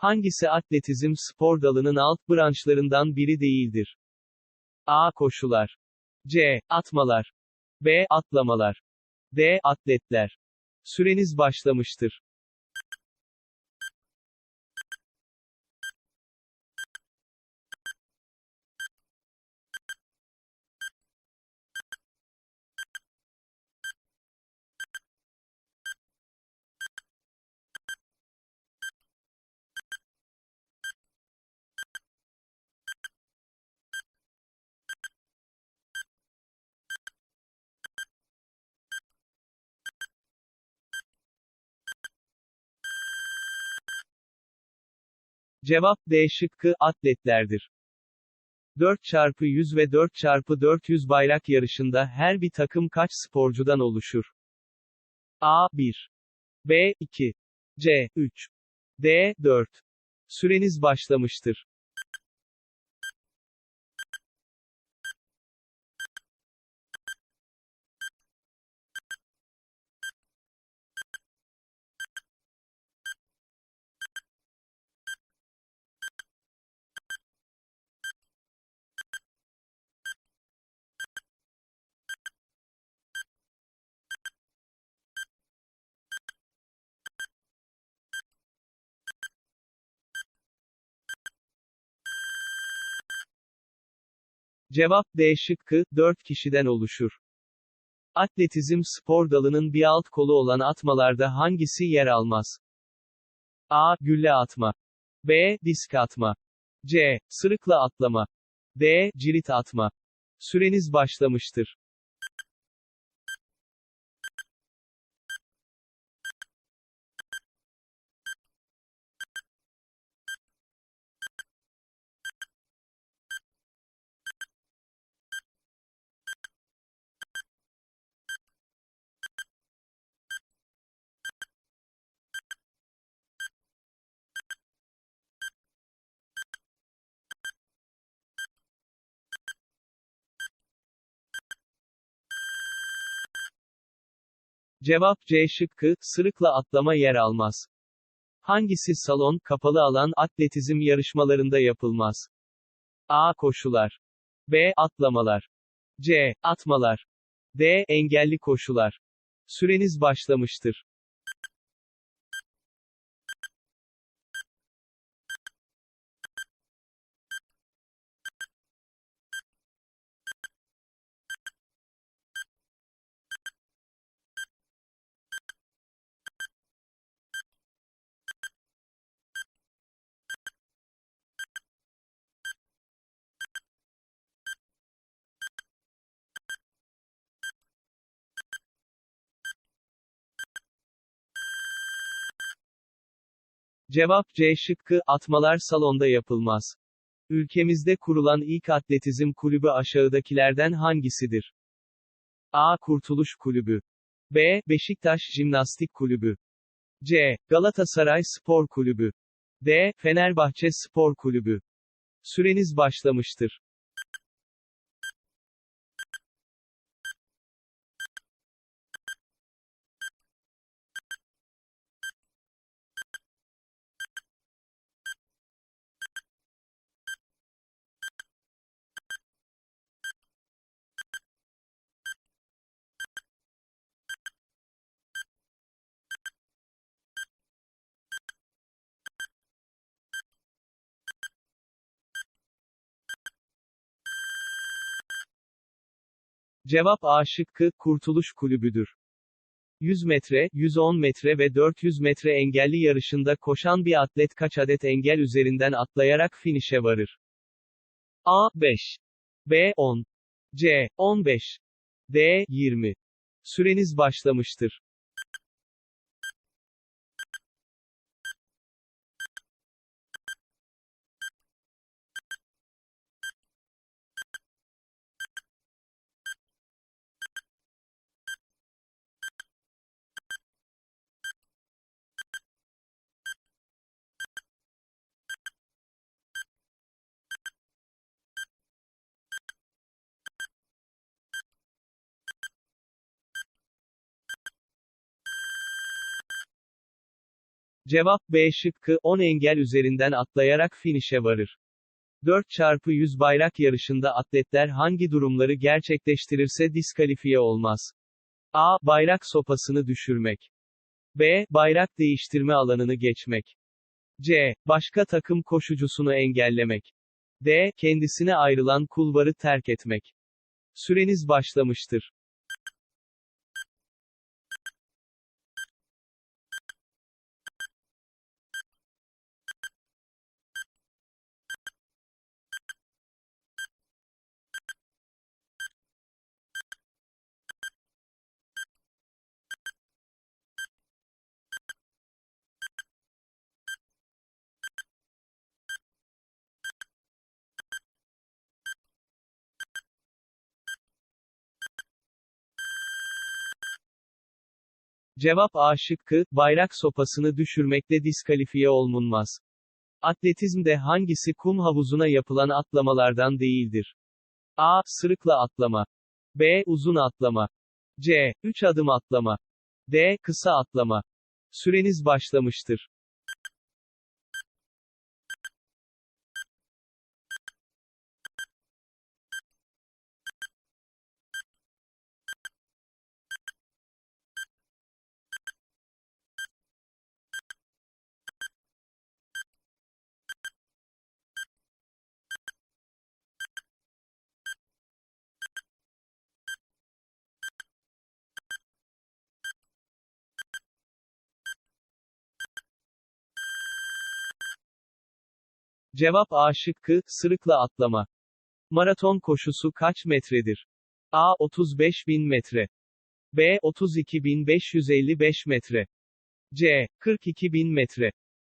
Hangisi atletizm spor dalının alt branşlarından biri değildir? A. Koşular. C. Atmalar. B. Atlamalar. D. Atletler. Süreniz başlamıştır. Cevap D şıkkı, atletlerdir. 4 çarpı 100 ve 4 çarpı 400 bayrak yarışında her bir takım kaç sporcudan oluşur? A. 1. B. 2. C. 3. D. 4. Süreniz başlamıştır. Cevap D şıkkı, 4 kişiden oluşur. Atletizm spor dalının bir alt kolu olan atmalarda hangisi yer almaz? A. Gülle atma. B. Disk atma. C. Sırıkla atlama. D. Cirit atma. Süreniz başlamıştır. Cevap C şıkkı, sırıkla atlama yer almaz. Hangisi salon, kapalı alan atletizm yarışmalarında yapılmaz? A. Koşular. B. Atlamalar. C. Atmalar. D. Engelli koşular. Süreniz başlamıştır. Cevap C şıkkı, atmalar salonda yapılmaz. Ülkemizde kurulan ilk atletizm kulübü aşağıdakilerden hangisidir? A. Kurtuluş Kulübü. B. Beşiktaş Jimnastik Kulübü. C. Galatasaray Spor Kulübü. D. Fenerbahçe Spor Kulübü. Süreniz başlamıştır. Cevap A şıkkı, Kurtuluş Kulübüdür. 100 metre, 110 metre ve 400 metre engelli yarışında koşan bir atlet kaç adet engel üzerinden atlayarak finişe varır? A. 5. B. 10. C. 15. D. 20. Süreniz başlamıştır. Cevap B şıkkı, 10 engel üzerinden atlayarak finişe varır. 4 çarpı 100 bayrak yarışında atletler hangi durumları gerçekleştirirse diskalifiye olmaz? A. Bayrak sopasını düşürmek. B. Bayrak değiştirme alanını geçmek. C. Başka takım koşucusunu engellemek. D. Kendisine ayrılan kulvarı terk etmek. Süreniz başlamıştır. Cevap A şıkkı, bayrak sopasını düşürmekle diskalifiye olunmaz. Atletizmde hangisi kum havuzuna yapılan atlamalardan değildir? A. Sırıkla atlama. B. Uzun atlama. C. 3 adım atlama. D. Kısa atlama. Süreniz başlamıştır. Cevap A şıkkı, sırıkla atlama. Maraton koşusu kaç metredir? A. 35 bin metre. B. 32.555 metre. C. 42 bin metre.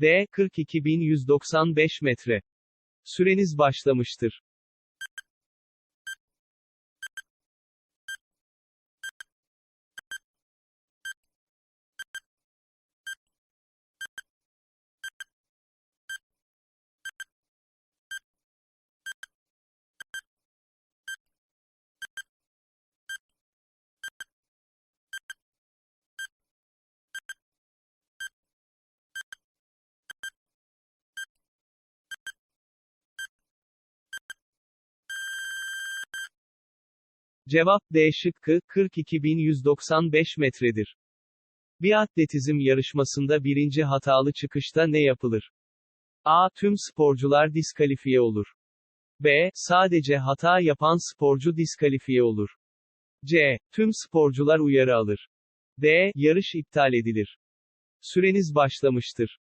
D. 42.195 metre. Süreniz başlamıştır. Cevap D şıkkı, 42.195 metredir. Bir atletizm yarışmasında birinci hatalı çıkışta ne yapılır? A. Tüm sporcular diskalifiye olur. B. Sadece hata yapan sporcu diskalifiye olur. C. Tüm sporcular uyarı alır. D. Yarış iptal edilir. Süreniz başlamıştır.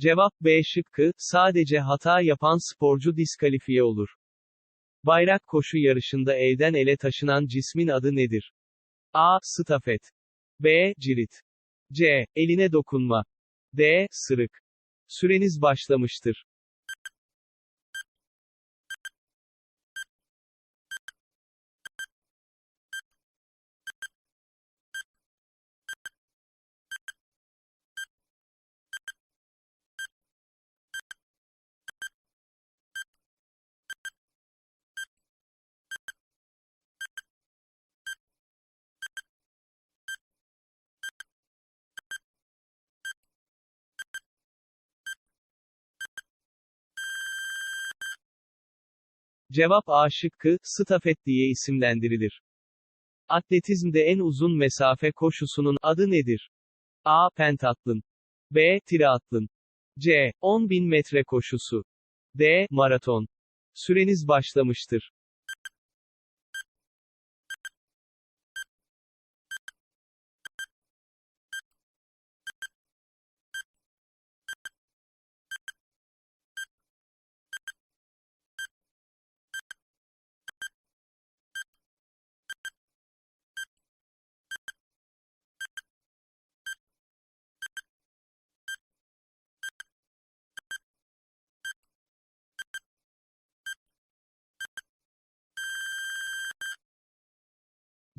Cevap B şıkkı, sadece hata yapan sporcu diskalifiye olur. Bayrak koşu yarışında elden ele taşınan cismin adı nedir? A. Stafet. B. Cirit. C. Eline dokunma. D. Sırık. Süreniz başlamıştır. Cevap A şıkkı, stafet diye isimlendirilir. Atletizmde en uzun mesafe koşusunun adı nedir? A. Pentatlon. B. Triatlon. C. 10.000 metre koşusu. D. Maraton. Süreniz başlamıştır.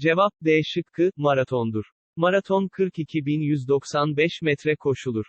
Cevap D şıkkı, maratondur. Maraton 42.195 metre koşulur.